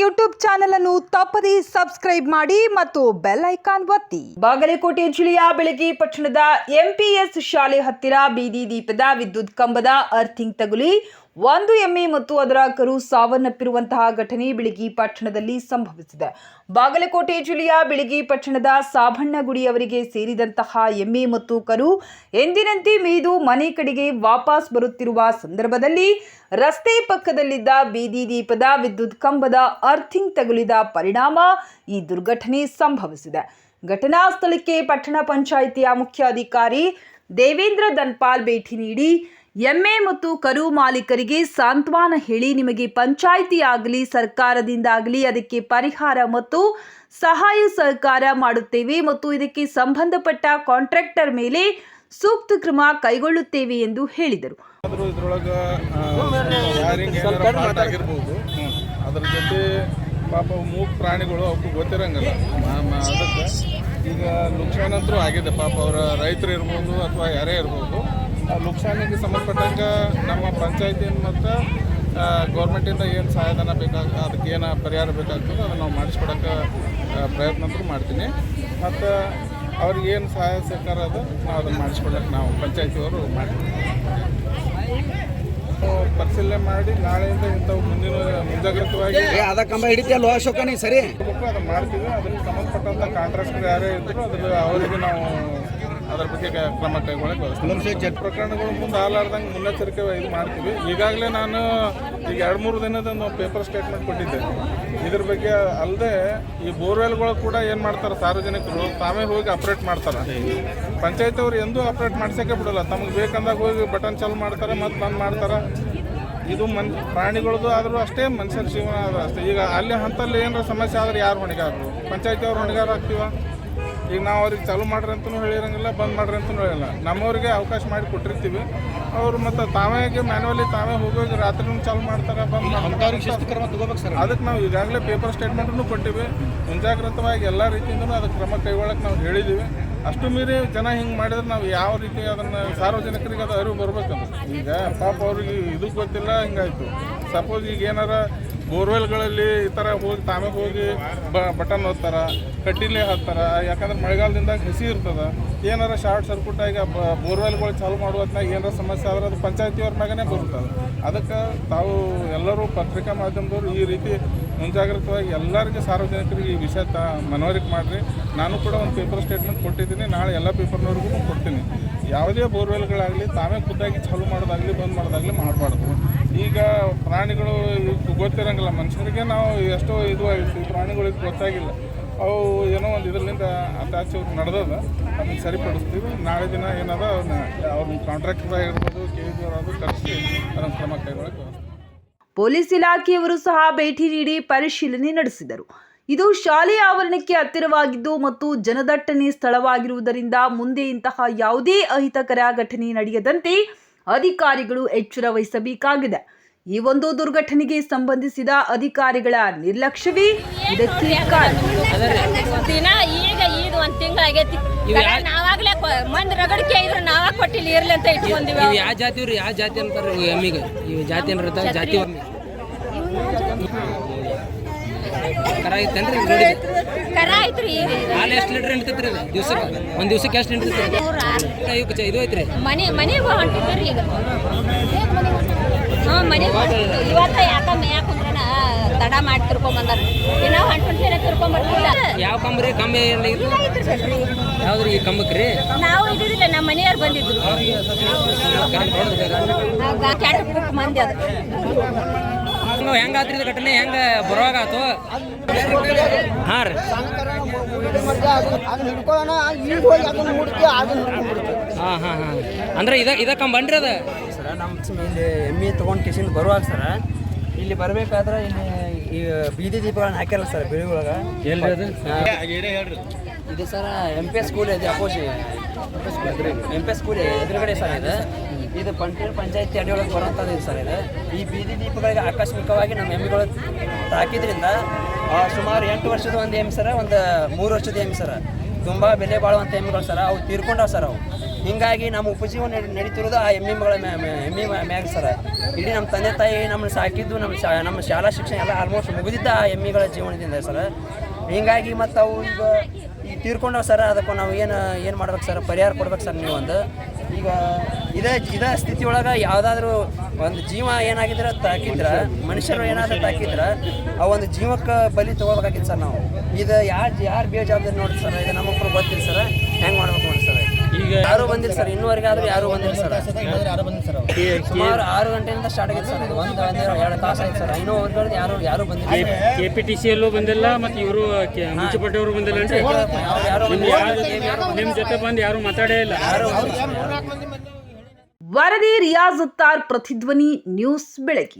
YouTube channel ಅನ್ನು ತಪ್ಪದೇ subscribe ಮಾಡಿ ಮತ್ತು ಬೆಲ್ ಐಕಾನ್ ಒತ್ತಿ. ಬಾಗಲಕೋಟೆ ಜಿಲ್ಲೆಯ ಬೆಳಗ್ಗೆ ಪಟ್ಟಣದ ಎಂಪಿಎಸ್ ಶಾಲೆ ಹತ್ತಿರ ಬೀದಿ ದೀಪದ ವಿದ್ಯುತ್ ಕಂಬದ ಅರ್ಥಿಂಗ್ ತಗುಲಿ ಒಂದು ಎಮ್ಮೆ ಮತ್ತು ಅದರ ಕರು ಸಾವನ್ನಪ್ಪಿರುವಂತಹ ಘಟನೆ ಬಿಳಿಗಿ ಪಟ್ಟಣದಲ್ಲಿ ಸಂಭವಿಸಿದೆ. ಬಾಗಲಕೋಟೆ ಜಿಲ್ಲೆಯ ಬಿಳಿಗಿ ಪಟ್ಟಣದ ಸಾಬಣ್ಣಗುಡಿ ಅವರಿಗೆ ಸೇರಿದಂತಹ ಎಮ್ಮೆ ಮತ್ತು ಕರು ಎಂದಿನಂತೆ ಮೇಯ್ದು ಮನೆ ಕಡೆಗೆ ವಾಪಸ್ ಬರುತ್ತಿರುವ ಸಂದರ್ಭದಲ್ಲಿ ರಸ್ತೆ ಪಕ್ಕದಲ್ಲಿದ್ದ ಬೀದಿ ದೀಪದ ವಿದ್ಯುತ್ ಕಂಬದ ಅರ್ಥಿಂಗ್ ತಗುಲಿದ ಪರಿಣಾಮ ಈ ದುರ್ಘಟನೆ ಸಂಭವಿಸಿದೆ. ಘಟನಾ ಸ್ಥಳಕ್ಕೆ ಪಟ್ಟಣ ಪಂಚಾಯಿತಿಯ ಮುಖ್ಯಾಧಿಕಾರಿ ದೇವೇಂದ್ರ ದನ್ಪಾಲ್ ಭೇಟಿ ನೀಡಿ ಎಮ್ಮೆ ಮತ್ತು ಕರು ಮಾಲೀಕರಿಗೆ ಸಾಂತ್ವನ ಹೇಳಿ ನಿಮಗೆ ಪಂಚಾಯಿತಿ ಆಗಲಿ ಸರ್ಕಾರದಿಂದಾಗಲಿ ಅದಕ್ಕೆ ಪರಿಹಾರ ಮತ್ತು ಸಹಾಯ ಸಹಕಾರ ಮಾಡುತ್ತೇವೆ ಮತ್ತು ಇದಕ್ಕೆ ಸಂಬಂಧಪಟ್ಟ ಕಾಂಟ್ರಾಕ್ಟರ್ ಮೇಲೆ ಸೂಕ್ತ ಕ್ರಮ ಕೈಗೊಳ್ಳುತ್ತೇವೆ ಎಂದು ಹೇಳಿದರು. ಅದ್ರ ಜೊತೆ ಪಾಪ ಮೂಕ್ ಪ್ರಾಣಿಗಳು ಅವಕ್ಕೂ ಗೊತ್ತಿರಂಗಿಲ್ಲ. ಅದಕ್ಕೆ ಈಗ ನುಕ್ಸಾನಂತರೂ ಆಗಿದೆ. ಪಾಪ ಅವರ ರೈತರು ಇರ್ಬೋದು ಅಥವಾ ಯಾರೇ ಇರ್ಬೋದು ನುಕ್ಸಾನಿಗೆ ಸಂಬಂಧಪಟ್ಟಂಗೆ ನಮ್ಮ ಪಂಚಾಯತಿಯಿಂದ ಮತ್ತು ಗೌರ್ಮೆಂಟಿಂದ ಏನು ಸಹಾಯಧನ ಬೇಕಾಗ ಅದಕ್ಕೆ ಏನು ಪರಿಹಾರ ಬೇಕಾಗ್ತದೆ ಅದನ್ನು ನಾವು ಮಾಡಿಸ್ಕೊಡೋಕೆ ಪ್ರಯತ್ನ ಅಂತೂ ಮಾಡ್ತೀನಿ. ಮತ್ತು ಅವ್ರಿಗೆ ಏನು ಸಹಾಯ ಸರ್ಕಾರ ಅದು ನಾವು ಅದನ್ನು ಮಾಡಿಸ್ಕೊಡೋಕೆ ನಾವು ಪಂಚಾಯತಿಯವರು ಮಾಡ್ತೀವಿ. ಪರಿಶೀಲನೆ ಮಾಡಿ ನಾಳೆಯಿಂದ ಇಂಥವು ಮುಂದಿನ ಮುಂಜಾಗ್ರತವಾಗಿ ಅದಕ್ಕೆ ಅದ ಕಂಬ ಹಿಡಿತಿಯಲ್ಲ ಅಶೋಕ ಸರಿ? ಅದು ಮಾಡ್ತೀವಿ. ಅದಕ್ಕೆ ಸಂಬಂಧಪಟ್ಟಂಥ ಕಾಂಟ್ರಾಕ್ಟರ್ ಯಾರೇ ಇದ್ದರೂ ಅದ್ರ ಅವರಿಗೆ ನಾವು ಅದ್ರ ಬಗ್ಗೆ ಕ್ರಮ ಕೈಗೊಳ್ಳಕ್ಕೆ ಜಟ್ ಪ್ರಕರಣಗಳು ಮುಂದೆ ಆಗಲಾರ್ದಂಗೆ ಮುನ್ನೆಚ್ಚರಿಕೆ ಇದು ಮಾಡ್ತೀವಿ. ಈಗಾಗಲೇ ನಾನು ಈಗ ಎರಡು ಮೂರು ದಿನದ ಒಂದು ಪೇಪರ್ ಸ್ಟೇಟ್ಮೆಂಟ್ ಕೊಟ್ಟಿದ್ದೆ. ಇದ್ರ ಬಗ್ಗೆ ಅಲ್ಲದೆ ಈ ಬೋರ್ವೆಲ್ಗಳು ಕೂಡ ಏನು ಮಾಡ್ತಾರೆ, ಸಾರ್ವಜನಿಕರು ತಾವೇ ಹೋಗಿ ಆಪ್ರೇಟ್ ಮಾಡ್ತಾರೆ. ಪಂಚಾಯತ್ ಅವರು ಎಂದೂ ಆಪ್ರೇಟ್ ಮಾಡ್ಸೋಕೆ ಬಿಡೋಲ್ಲ. ತಮಗೆ ಬೇಕಂದಾಗ ಹೋಗಿ ಬಟನ್ ಚಾಲು ಮಾಡ್ತಾರೆ, ಮತ್ತು ಬಂದ್ ಮಾಡ್ತಾರೆ. ಇದು ಮನ್ ಪ್ರಾಣಿಗಳದ್ದು ಆದರೂ ಅಷ್ಟೇ ಮನುಷ್ಯರ ಜೀವನ ಅಷ್ಟೇ. ಈಗ ಅಲ್ಲಿ ಹಂತಲ್ಲಿ ಏನಾರ ಸಮಸ್ಯೆ ಆದ್ರೆ ಯಾರು ಹೊಣೆಗಾರರು? ಪಂಚಾಯತಿ ಅವ್ರು ಹೊಣೆಗಾರ ಆಗ್ತೀವ? ಈಗ ನಾವು ಅವ್ರಿಗೆ ಚಾಲು ಮಾಡ್ರಿ ಅಂತಲೂ ಹೇಳಿರಂಗಿಲ್ಲ ಬಂದ್ ಮಾಡ್ರಿ ಅಂತಲೂ ಹೇಳಿಲ್ಲ. ನಮ್ಮವ್ರಿಗೆ ಅವಕಾಶ ಮಾಡಿ ಕೊಟ್ಟಿರ್ತೀವಿ. ಅವರು ಮತ್ತೆ ತಾವೇ ಮ್ಯಾನುವಲಿ ತಾವೇ ಹೋಗಿ ರಾತ್ರಿ ಚಾಲು ಮಾಡ್ತಾರೆ ಬಂದ್ ಮಾಡ್ತಾರೆ. ಕ್ರಮ ತಗೋಬೇಕು ಸರ್. ಅದಕ್ಕೆ ನಾವು ಈಗಾಗಲೇ ಪೇಪರ್ ಸ್ಟೇಟ್ಮೆಂಟನ್ನು ಕೊಟ್ಟಿವಿ. ಮುಂಜಾಗ್ರತವಾಗಿ ಎಲ್ಲ ರೀತಿಯಿಂದಲೂ ಅದಕ್ಕೆ ಕ್ರಮ ಕೈಗೊಳ್ಳಕ್ಕೆ ನಾವು ಹೇಳಿದ್ದೀವಿ ಅಷ್ಟು ಮೀರಿ ಜನ ಹಿಂಗೆ ಮಾಡಿದ್ರೆ ನಾವು ಯಾವ ರೀತಿ ಅದನ್ನು ಸಾರ್ವಜನಿಕರಿಗೆ ಅದು ಅರಿವು ಬರ್ಬೇಕಂತ ಈಗ ಪಾಪ ಅವ್ರಿಗೆ ಇದು ಗೊತ್ತಿಲ್ಲ ಹಿಂಗಾಯ್ತು. ಸಪೋಸ್ ಈಗ ಏನಾರ ಬೋರ್ವೆಲ್ಗಳಲ್ಲಿ ಈ ಥರ ಹೋಗಿ, ತಾವೇ ಹೋಗಿ ಬ, ಬಟನ್ ಓದ್ತಾರ ಕಟ್ಟಿಲೆ ಹಾಕ್ತಾರ ಯಾಕಂದ್ರೆ ಮಳೆಗಾಲದಿಂದಾಗ ಹಸಿ ಇರ್ತದೆ. ಏನಾರ ಶಾರ್ಟ್ ಸರ್ಕ್ಯೂಟ್ ಆಗಿ ಬೋರ್ವೆಲ್ಗಳು ಚಾಲು ಮಾಡುವತ್ನಾಗ ಏನಾರ ಸಮಸ್ಯೆ ಆದ್ರೆ ಅದು ಪಂಚಾಯತಿಯವ್ರ ಮ್ಯಾಗನೇ ಬರ್ತದೆ ಅದಕ್ಕೆ ತಾವು ಎಲ್ಲರೂ ಪತ್ರಿಕಾ ಮಾಧ್ಯಮದವರು ಈ ರೀತಿ ಮುಂಜಾಗ್ರತವಾಗಿ ಎಲ್ಲರಿಗೂ ಸಾರ್ವಜನಿಕರಿಗೆ ಈ ವಿಷಯ ತ, ಮನವರಿಕೆ ಮಾಡಿರಿ. ನಾನು ಕೂಡ ಒಂದು ಪೇಪರ್ ಸ್ಟೇಟ್ಮೆಂಟ್ ಕೊಟ್ಟಿದ್ದೀನಿ. ನಾಳೆ ಎಲ್ಲ ಪೇಪರ್ನವ್ರಿಗೂ ಕೊಡ್ತೀನಿ. ಯಾವುದೇ ಬೋರ್ವೆಲ್ಗಳಾಗಲಿ ತಾವೇ ಖುದ್ದಾಗಿ ಚಾಲು ಮಾಡೋದಾಗಲಿ, ಬಂದ್ ಮಾಡೋದಾಗಲಿ ಮಾಡಬಾರ್ದು. ಈಗ ಪ್ರಾಣಿಗಳು ಗೊತ್ತಿರಂಗಿಲ್ಲ. ಮನುಷ್ಯರಿಗೆ ನಾವು ಎಷ್ಟೋ ಇದು ಆಗಿರ್ತೀವಿ ಪ್ರಾಣಿಗಳಿಗೆ ಗೊತ್ತಾಗಿಲ್ಲ. ಅವು ಏನೋ ಒಂದು ಇದರಿಂದ ಅಟ್ಯಾಚ್ ನಡೆದದ. ಅದನ್ನ ಸರಿಪಡಿಸ್ತೀವಿ. ನಾಳೆ ದಿನ ಏನದ ಅವ್ರನ್ನ ಕಾಂಟ್ರಾಕ್ಟರ್ ಆಗಿರ್ಬೋದು ಕೆ ಜಿ ಅವರಾದ್ರು ಕರೆಸಿ ಅದನ್ನು ಕ್ರಮ ಕೈಗೊಳ್ಳಕ್ಕೆ ಪೊಲೀಸ್ ಇಲಾಖೆಯವರು ಸಹ ಭೇಟಿ ನೀಡಿ ಪರಿಶೀಲನೆ ನಡೆಸಿದರು. ಇದು ಶಾಲೆಯ ಆವರಣಕ್ಕೆ ಹತ್ತಿರವಾಗಿದ್ದು ಮತ್ತು ಜನದಟ್ಟಣೆ ಸ್ಥಳವಾಗಿರುವುದರಿಂದ ಮುಂದೆ ಇಂತಹ ಯಾವುದೇ ಅಹಿತಕರ ಘಟನೆ ನಡೆಯದಂತೆ ಅಧಿಕಾರಿಗಳು ಎಚ್ಚರ ವಹಿಸಬೇಕಾಗಿದೆ. ಈ ಒಂದು ದುರ್ಘಟನೆಗೆ ಸಂಬಂಧಿಸಿದ ಅಧಿಕಾರಿಗಳ ನಿರ್ಲಕ್ಷ್ಯವೇ ಇದಕ್ಕೆ ಕಾರಣ. ದಿನ ಈಗ ಈಗ ಒಂದ್ ತಿಂಗಳಾಗೈತಿ ನಾವಾಗ್ಲೇ ಮಂದ್ ರಗಡಿಕೆ ಇದ್ರೆ ನಾವ ಕೊಟ್ಟಿಲ್ಲ ಇರ್ಲಿ ಅಂತ ಇಟ್ಕೊಂಡಿವಿ ಯಾವ ಜಾತಿ ಇವ್ರು ಯಾವ ಜಾತಿ ಅಂತಾರೆ ಎಮ್ಮಿಗೆ. ಇವು ಜಾತಿ ಏನಿರ್ತಾವ ಜಾತಿ? ಕರ ಐತೇನ್ರಿ ನೋಡಿ? ಕರ ಐತ್ರಿ ಹಾಲು ಎಷ್ಟು ಲೀಟ್ರ್ ಹಿಡಿತೈತ್ರಿ ಅದು ದಿವ್ಸಕ್ಕೆ? ಒಂದು ದಿವ್ಸಕ್ಕೆ ಎಷ್ಟು ಹಿಡಿತೈತ್ರಿ? ಇವಕ್ಕೆ ಚ- ಇದು ಐತ್ರಿ? ಮನೆ ಮನೆ ಹೊಂಟಿದ್ರಿ ಈಗ. ಹಾ ಮನೆಗೆ ಹೊಂಟಿದ್ದು ಇವತ್ತ ಯಾಕ ಮೇಯ ಕುಂದ್ರನ ತಡ ಮಾಡಿ ತಿರ್ಕೊಂಡ್ ಬಂದಾರ. ದಿನ ಹೊಂಟಿನ ತಿರ್ಕೊಂಡ್ ಬರ್ತಿಲ್ಲ. ಯಾವ ಕಂಬ್ರಿ ಕಂಬ ಇದು ಯಾವ್ದ್ರಿ ಈ ಕಂಬಕ್ರಿ ನಾವು ಇದ್ದಿದ್ದಿಲ್ಲ ನಮ್ಮ ಮನೆಯವ್ರು ಬಂದಿದ್ರು. ಬಿಟ್ಟು ಮಂದಿ ಅದು. ಹಂಗ ಹೆಂಗ ಆತ್ರಿ ಘಟನೆ ಹೆಂಗ ಬರುವಾಗ ಆತು ಹಾಂ ರೀ. ಹಾ ಹಾ ಹಾ. ಅಂದ್ರೆ ಇದ ಇದ ಕಂಬನ್ರಿ ಅದ? ಸರ ನಮ್ಮ ಇಲ್ಲಿ ಎಮ್ಮೆ ತೊಗೊಂಡು ಕಿಸಿಂದ ಬರುವಾಗ ಸರ ಇಲ್ಲಿ ಬರಬೇಕಾದ್ರೆ ಇಲ್ಲಿ ಈ ಬೀದಿ ದೀಪಗಳನ್ನ ಹಾಕಿರಲ್ಲ ಸರ್ ಬಿಳಿ ಒಳಗೆ ಎಲ್ರಿ ಅದು? ಇದು ಸರ ಎಂ ಪಿ ಎಸ್ ಸ್ಕೂಲ್ ಇದೆ opposite M P S school ಎದುರುಗಡೆ ಸರ್ ಇದು ಇದು ಪಂಟೀರ್ ಪಂಚಾಯತಿ ಅಡಿಯೊಳಗೆ ಬರುವಂಥದ್ದು ಇದು ಸರ್ ಇದು ಈ ಬೀದಿ ದೀಪಗಳಿಗೆ ಆಕಸ್ಮಿಕವಾಗಿ ನಮ್ಮ ಎಮ್ಮೆಗಳು ತಾಕಿದ್ರಿಂದ ಸುಮಾರು ಎಂಟು ವರ್ಷದ ಒಂದು ಎಮ್ಮೆ ಸರ ಒಂದು ಮೂರು ವರ್ಷದ ಎಮ್ಮೆ ಸರ ತುಂಬ ಬೆಲೆ ಬಾಳುವಂಥ ಎಮ್ಮಿಗಳು ಸರ ಅವು ತೀರ್ಕೊಂಡವು ಸರ್ ಅವು ಹೀಗಾಗಿ ನಮ್ಮ ಉಪಜೀವನ ನಡಿ- ನಡೀತಿರೋದು ಆ ಎಮ್ಮಿಗಳ ಎಮ್ಮಿ ಮ್ಯಾಗ ಸರ್ ಇಡೀ ನಮ್ಮ ತಂದೆ ತಾಯಿ ನಮ್ಮನ್ನು ಸಾಕಿದ್ದು ನಮ್ಮ ಶಾ ನಮ್ಮ ಶಾಲಾ ಶಿಕ್ಷಣ ಎಲ್ಲ ಆಲ್ಮೋಸ್ಟ್ ಮುಗಿದಿದ್ದ ಆ ಎಮ್ಮಿಗಳ ಜೀವನದಿಂದ ಸರ್ ಹೀಗಾಗಿ ಮತ್ತು ಅವು ಈಗ ತೀರ್ಕೊಂಡವ್ ಸರ್, ಅದಕ್ಕೆ ನಾವು ಏನು ಏನು ಮಾಡ್ಬೇಕು ಸರ್? ಪರಿಹಾರ ಕೊಡ್ಬೇಕು ಸರ್ ನೀವು ಒಂದು. ಈಗ ಇದೇ ಇದೇ ಸ್ಥಿತಿ ಒಳಗೆ ಯಾವುದಾದ್ರೂ ಒಂದು ಜೀವ ಏನಾಗಿದ್ರೆ ತಾಕಿದ್ರೆ, ಮನುಷ್ಯರು ಏನಾದರೂ ತಾಕಿದ್ರೆ, ಆ ಒಂದು ಜೀವಕ್ಕೆ ಬಲಿ ತೊಗೋಬೇಕಾಗಿತ್ತು ಸರ್ ನಾವು. ಇದು ಯಾರು ಯಾರು ಬೇಜವಾಬ್ದಾರಿ ನೋಡಿ ಸರ್? ಇದು ನಮ್ಮ ಗೊತ್ತಿಲ್ಲ ಸರ್ ಹೆಂಗೆ ಮಾಡ್ಬೇಕು ನೋಡಿ ಸರ್ ಈಗ ಯಾರು ಬಂದಿಲ್ಲ ಸರ್ ಇನ್ನೂವರೆಗೆ ಆದರೂ ಯಾರು ಬಂದಿಲ್ಲ ಸರ್. ಸುಮಾರು ಆರು ಗಂಟೆಯಿಂದ ಸ್ಟಾರ್ಟ್ ಆಗಿದೆ ಸರ್ ಒಂದು ಎರಡು ತಾಸು ಆಯ್ತು ಸರ್ ಇನ್ನೂವರೆಗೆ ಯಾರು ಯಾರು ಬಂದಿಲ್ಲ. ಕೆ ಪಿ ಟಿ ಸಿ ಎಲ್ಲೂ ಬಂದಿಲ್ಲ ಮತ್ತು ಇವರು ಮುನ್ಸಿಪಾಲ್ಟಿಯವರು ಬಂದಿಲ್ಲ. ಯಾರು ನಿಮ್ಮ ಜೊತೆ ಬಂದು ಯಾರು ಮಾತಾಡೇ ಇಲ್ಲ. ಯಾರು ವರದಿ ರಿಯಾಜ್ ಉತ್ತಾರ್ ಪ್ರತಿಧ್ವನಿ ನ್ಯೂಸ್ ಬೆಳಗಿ